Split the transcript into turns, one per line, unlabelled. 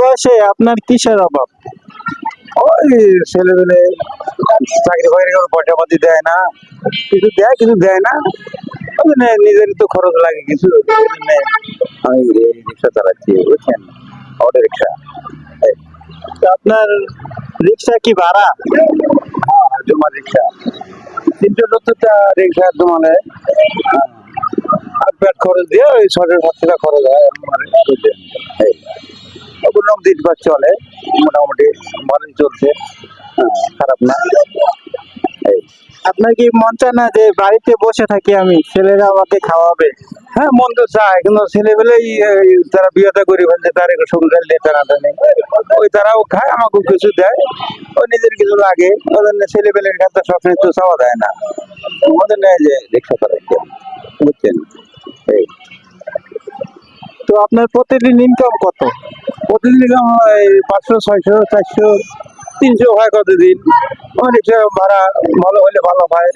বয়সে আপনার কিসের অভাব?
ওই ছেলেবেলে চাকরি বাকরি করে পয়সা পাতি দেয় না। কিছু দেয় কিছু দেয় না। নিজেরই তো খরচ লাগে কিছু। আমি রিক্সা চালাচ্ছি বুঝছেন? অটো রিক্সা
আপনার রিক্সা কি ভাড়া?
হ্যাঁ জমা রিক্সা। তিনশো সত্তরটা রিক্সা জমালে। আট ব্যাট খরচ দিয়ে ওই ছশো সাতশো টাকা খরচ হয় আমার। বুঝলেন এই ওগুলো দিন পার চলে মোটামুটি ভালোই চলছে। খারাপ না।
আপনার কি মন চায় না যে বাড়িতে বসে থাকি আমি? ছেলেরা আমাকে খাওয়াবে।
হ্যাঁ মন তো চায়, কিন্তু ছেলেবেলেই তারা বিয়েটা করে ফেলছে তার একটু সংসার নিয়ে টানা টানে ওই তারাও খায় আমাকেও কিছু দেয়। ও নিজের কিছু লাগে। ওদের ছেলেবেলের কাছে সবসময় তো চাওয়া দেয় না। ওদের নেয় যে রিক্সা চালাইছে বুঝছেন?
তো আপনার প্রতিদিন ইনকাম কত?
প্রতিদিন পাঁচশো ছয়শো চারশো তিনশো হয় কতদিন অনেক ভাড়া ভালো হলে ভালো হয়।